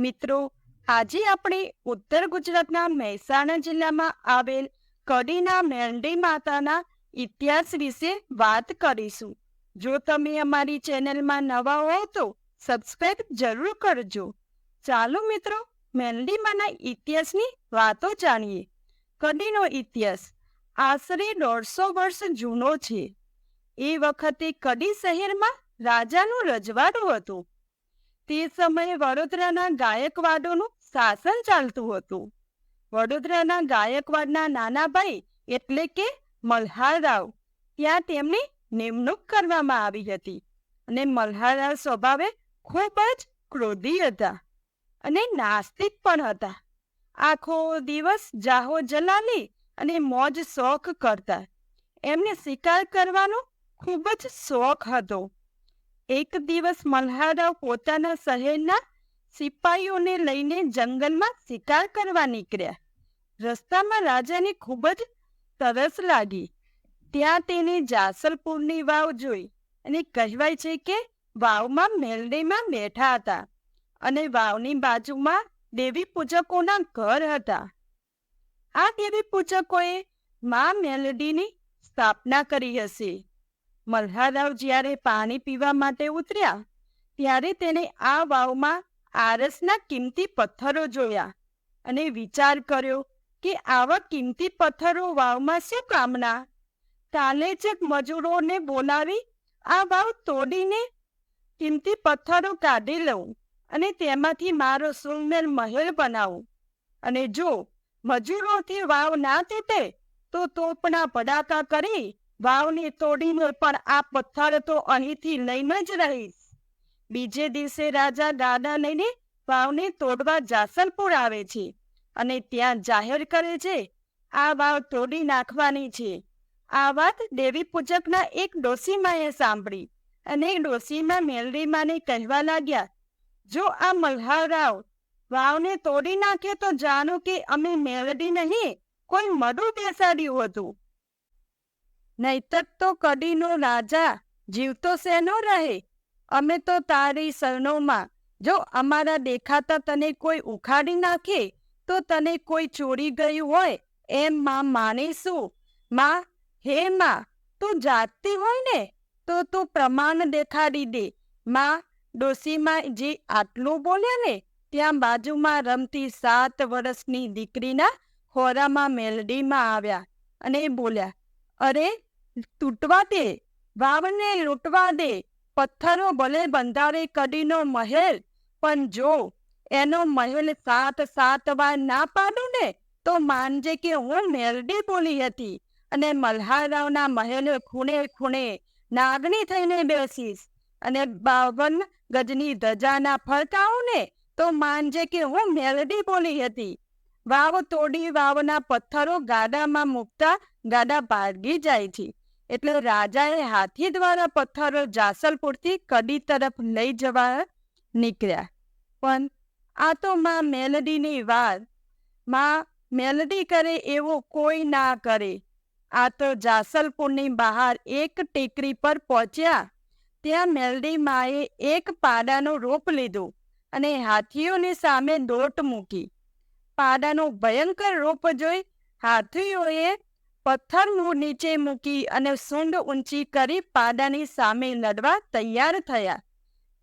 મિત્રો, આજે આપણે ઉત્તર ગુજરાતના મહેસાણા જિલ્લામાં આવેલ કડીના મેરડી માતાના ઇતિહાસ વિશે વાત કરીશું. જો તમે અમારી ચેનલમાં નવા હો તો સબસ્ક્રાઇબ જરૂર કરજો. ચાલો મિત્રો મેરડીમાના ઇતિહાસની વાતો જાણીએ. કડીનો ઇતિહાસ આશરે દોઢસો વર્ષ જૂનો છે. એ વખતે કડી શહેરમાં રાજાનું રજવાડું હતું. તે સમયે વડોદરાના ગાયકવાડોનું શાસન ચાલતું હતું. વડોદરાના ગાયકવાડના નાના ભાઈ એટલે કે મલ્હારરાવ, ત્યાં તેમની નિમણૂક કરવામાં આવી હતી અને મલ્હારરાવ સ્વભાવે ખૂબ જ ક્રોધી હતા અને નાસ્તિક પણ હતા. આખો દિવસ જાહો જલાલી અને મોજ શોખ કરતા. એમને શિકાર કરવાનો ખૂબ જ શોખ હતો. એક દિવસ મલ્હારરાવ પોતાના શહેરના સિપાહીઓને લઈને જંગલમાં શિકાર કરવા નીકળ્યા. રસ્તામાં રાજાને ખૂબ જ તરસ લાગી. ત્યાં તેને જાસલપુરની વાવ જોઈ અને કહેવાય છે કે વાવમાં મેલડીમાં બેઠા હતા અને વાવની બાજુમાં દેવી પૂજકોના ઘર હતા. આ દેવી પૂજકોએ મા મેલડીની સ્થાપના કરી હશે. મલ્હારરાવ જ્યારે પાણી પીવા માટે ઉતર્યા, ત્યારે તેને આ વાવમાં આરસના કિંમતી પથ્થરો જોયા અને વિચાર કર્યો કે આવા કિંમતી પથ્થરો વાવમાં શું કામના? તાલેચક મજૂરોને બોલાવી આ વાવ તોડીને કિંમતી પથ્થરો કાઢી લઉં અને તેમાંથી મારો સુંદર મહેલ બનાવું. અને જો મજૂરોથી વાવ ના તૂટે, તો તોપના પડાકા કરી વાવને તોડીને પણ આ પથ્થર તો અહીંથી લઈને જ રહીશ. બીજે દિવસે રાજા ગાડા લઈને વાવને તોડવા જાસલપુર આવે છે અને ત્યાં જાહેર કરે છે, આ વાવ તોડી નાખવાની છે. આ વાત દેવી પૂજકના એક ડોસીમાએ સાંભળી અને ડોસીમા મેલરીમાને કહેવા લાગ્યા, જો આ મલ્હારરાવ વાવને તોડી નાખે તો જાણો કે અમે મેલડી નહીં, કોઈ મડું બેસાડ્યું હતું. નહીતર તો કડીનો રાજા જીવતો શેનો રહે? અમે તો તારી શરણોમાં, જો અમારા દેખાતા તને કોઈ ઉખાડી નાખે, તો તને કોઈ ચોરી ગયું હોય, એમ માં માનીશું માં, હે માં, તું જાગતી હોય ને, તો તું પ્રમાણ દેખાડી દે. માં, ડોસીમાં જે આટલું બોલ્યા ને, ત્યાં બાજુમાં રમતી સાત વર્ષની દીકરીના ખોરામાં મેલડીમાં આવ્યા અને બોલ્યા, અરે તૂટવા દે વાવને લૂંટવા દે પથ્થરો ભલે બંધારે કડીનો મહેલ, પણ જો એનો મહેલ સાત સાત વાર ના પાડું ને, તો માનજે કે હું મેરડી બોલી હતી અને મલ્હારરાવના મહેલ ખૂણે ખૂણે નાગણી થઈને બેસીશ અને બાવન ગજની ધજાના ફરકાવું ને તો માનજે કે હું મેલડી બોલી હતી. વાવ તોડી વાવના પથ્થરો ગાડામાં મૂકતા ગાડા ભાગી જાય છે. એટલે રાજાએ હાથી દ્વારા પથ્થરો જાસલપુરથી કડી તરફ લઈ જવા નીકળ્યા. પણ આ તો માં મેલડીની વાત. માં મેલડી કરે એવો કોઈ ના કરે. આ તો જાસલપુરની બહાર એક ટેકરી પર પહોંચ્યા. ત્યાં મેલડી માએ એક પાડાનો રોપ લીધો અને હાથીઓની સામે દોટ મૂકી. પાડાનો ભયંકર રોપ જોઈ હાથીઓએ પથ્થરનું નીચે મૂકી અને સૂંઢ ઊંચી કરી પાડાની સામે લડવા તૈયાર થયા.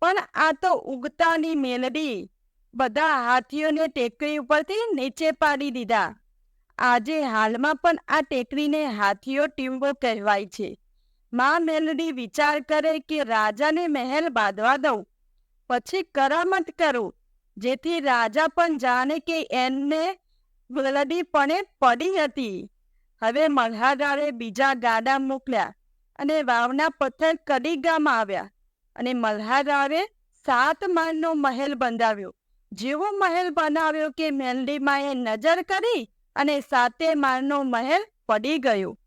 પણ આ તો ઉગતાની મેલડી. બધા હાથીઓને ટેકરી ઉપરથી નીચે પાડી દીધા. આજે હાલમાં પણ આ ટેકરીને હાથીઓ ટીમ્બો કહેવાય છે. માં મેલડી વિચાર કરે કે રાજાને મહેલ બાંધવા દઉં. પછી કરામત કરું, જેથી રાજા પણ જાણે કે એમને વલડીપણે પડી હતી. હવે મલ્હારરાવે બીજા ગાડા મોકલ્યા અને વાવના પથ્થર કડીગામાં આવ્યા અને મલ્હારરાવે સાત માળનો મહેલ બંધાવ્યો. જેવો મહેલ બનાવ્યો કે મેલડીમાએ નજર કરી અને સાતે માળનો મહેલ પડી ગયો.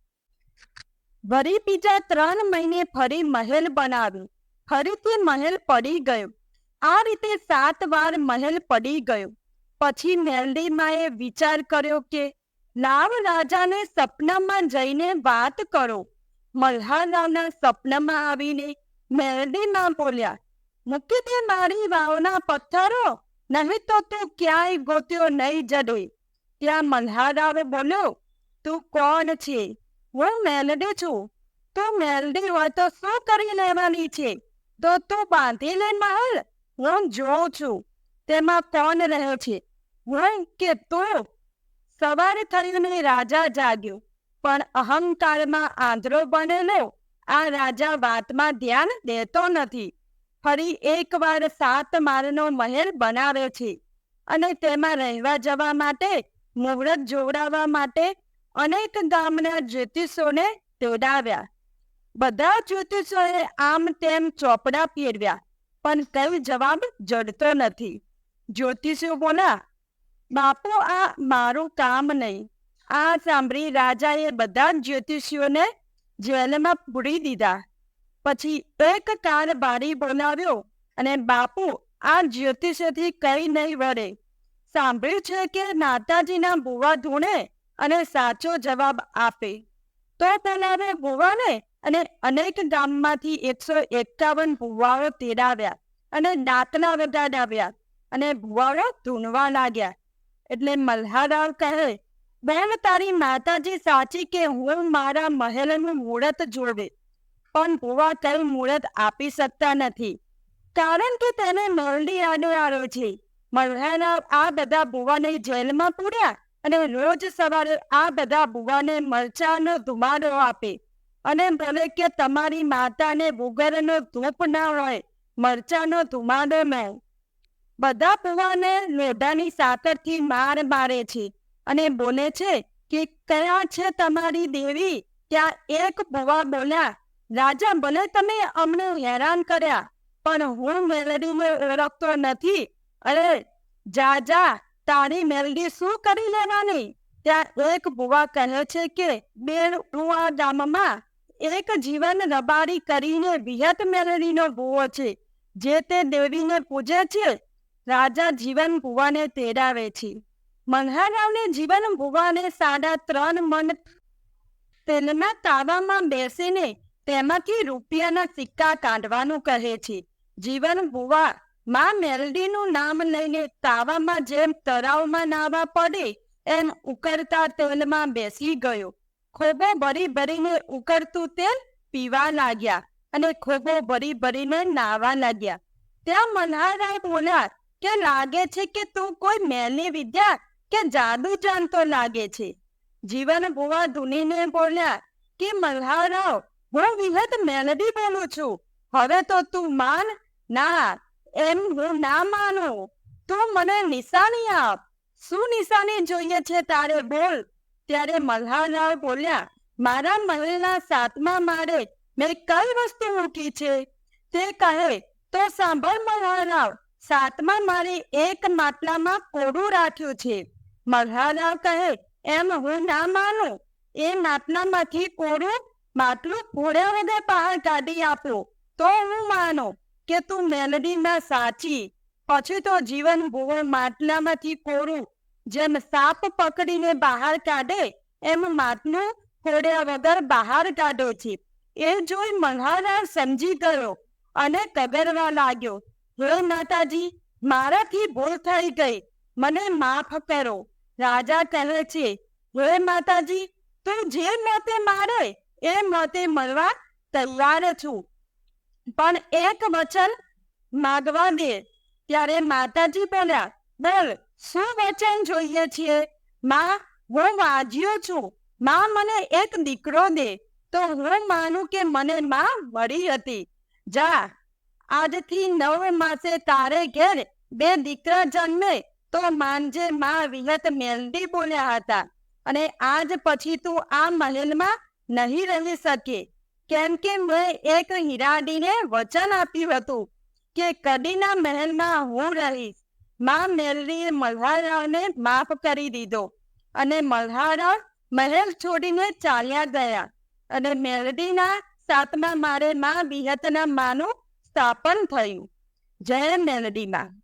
વળી બીજા ત્રણ મહિને ફરી મહેલ બનાવ્યું. ફરીથી મહેલ પડી ગયો. આ રીતે સાત વાર મહેલ પડી ગયો. પછી મેલડીમાએ વિચાર કર્યો કે લાવ રાજાને સપનામાં જઈને વાત કરો. મલ્હારરાવના સપનામાં આવીને મેલડીમાં બોલ્યા મૂકી દે મારી વાવના પથ્થરો? નહીં તો તું ક્યાંય ગોત્યો નહીં જડોઈ ત્યાં મલ્હારાવે બોલ્યો, તું કોણ છે? હું મેલડી છું. તું મેલડી હોય તો શું કરી લેવાની છે? તો તું બાંધી લે મહાલ. હું જોઉં છું. તેમાં કોણ રહ્યો છે? હું કે તું સવારે થઈને રાજા જાગ્યો. પણ અહંકારમાં આંધળો બનેલો આ રાજા વાતમાં ધ્યાન દેતો નથી. ફરી એકવાર સાત માળનો મહેલ બનાવ્યો છે અને તેમાં રહેવા જવા માટે, મુહૂર્ત જોડાવા માટે અનેક ગામના જ્યોતિષોને દોડાવ્યા. બધા જ્યોતિષોએ આમ તેમ ચોપડા ફેરવ્યા પણ કઈ જવાબ જડતો નથી. જ્યોતિષો બોલા બાપુ, આ મારું કામ નહીં. આ સાંભળી રાજાએ બધા જ્યોતિષીઓને જેલમાં પૂરી દીધા. પછી એક કારભારી બનાવ્યો અને બાપુ આ જ્યોતિષથી કઈ નહીં વળે. સાંભળ્યું છે કે માતાજીના ભુવા ધૂણે અને સાચો જવાબ આપે. તો પેલાને ભુવાને અને અનેક ગામમાંથી એકસો એકાવન ભુવાઓ તેડાવ્યા અને દાંતના વગાડાવ્યા અને ભુવાઓ ધૂણવા લાગ્યા. એટલે મલ્હારાવ કહે બેન તારી માતાજી સાચી કે હું મારા મહેલનું મુહૂર્ત જોડે? પણ ભુવા તલ મુહૂર્ત આપી શકતા નથી. કારણ કે તેને મરડી આડો છે. મલ્હારાવ આ બધા ભુવાને જેલમાં પૂર્યા અને રોજ સવારે આ બધા ભુવાને મરચાનો ધુમાડો આપે. અને ભલે કે તમારી માતાને વગરનો ધૂપ ના હોય, મરચાનો ધુમાડો મેં બધા ભુવાને લોઢાની સાકરથી માર મારે છે. અને બોલે છે કે કયા છે તમારી દેવી? ત્યાં એક ભુવા બોલ્યા, રાજા, ભલે તમે અમને હેરાન કર્યા, પણ હું મેલડી ઓળખતો નથી. અરે, જા જા, તારી મેલડી શું કરી લેવાની? ત્યાં એક ભુવા કહે છે કે, બેન, હું આ ગામમાં એક જીવન રબારી કરીને વિહત મેલડીનો ભુવો છે. જે તે દેવીને પૂજે છે રાજા જીવન ભુવાને તેડાવે છે. મલ્હારાવને જીવન ભુવાને સાડા ત્રણ મન તેલના તાવામાં બેસીને તેમાંથી રૂપિયાના સિક્કા કાઢવાનું કહે છે. જીવન ભુવા, માં મેલડીનું નામ લઈને તાવામાં જેમ તળાવમાં નાવા પડે, એમ ઉકળતા તેલમાં બેસી ગયો. ખોબો ભરી ભરીને ઉકળતું તેલ પીવા લાગ્યા અને ખોબો ભરી ભરીને નાવા લાગ્યા. ત્યાં મલ્હારાય બોલ્યા કે લાગે છે કે તું કોઈ મેલની વિદ્યા કે જાદુ જાણતો લાગે છે? જીવન ભુવા ધૂનીને બોલ્યા કે મલ્હારાવ, હું વિહત મેલડી બોલું છું. હવે તો તું માન? ના, એમ હું ના માનું. તું મને નિશાની આપ. શું નિશાની જોઈએ છે તારે બોલ? ત્યારે મલ્હારરાવ બોલ્યા, મારા મહેલના સાતમા માળે મેં કઈ વસ્તુ મૂકી છે? તે કહે, તો સાંભળ મલ્હારરાવ સાતમા માળે એક માટલામાં કોડું રાખ્યું છે. મલ્હારરાવ કહે, એમ હું ના માનું. એ માટલામાંથી કોડું માટલું ફોડ્યા વગર બહાર કાઢી આપો. તો હું માનો કે તું મેલડીના સાચી. પછી તો જીવન ભૂવો માટલામાંથી કોરું જેમ સાપ પકડીને બહાર કાઢે, એમ માટલું ફોડ્યા વગર બહાર કાઢો છે. એ જોઈ મલ્હારાવ સમજી ગયો અને કબરવા લાગ્યો. હે માતાજી, મારાથી ભૂલ થઈ ગઈ. મને માફ કરો. રાજા કહે છે, હે માતાજી, તું જે મતે મારે એ મતે મળવા તૈયાર છું. પણ એક વચન માગવા દે. ત્યારે માતાજી બોલ્યા, બોલ, શું વચન જોઈએ છીએ માં, હું વાજ્યો છું. માં મને એક દીકરો દે. તો હું માનું કે મને માં મળી હતી. જા આજથી નવ માસે તારે ઘેર બે દીકરા જન્મે તો માનજે માં વિહત મેલડી બોલ્યા હતા. અને આજ પછી તું આ મહેલમાં નહીં રહી શકે. કેમ કે મેં એક હીરાડીને વચન આપ્યું હતું કે કડીના મહેલમાં હું રહીશ. માં મેલડીએ મલ્હારાવને માફ કરી દીધો અને મલ્હારાવ મહેલ છોડીને ચાલ્યા ગયા. અને મેલડીના સાતમા મારે માં વિહતના માનું સ્થાપન થયું. જૈન મેલડીમાં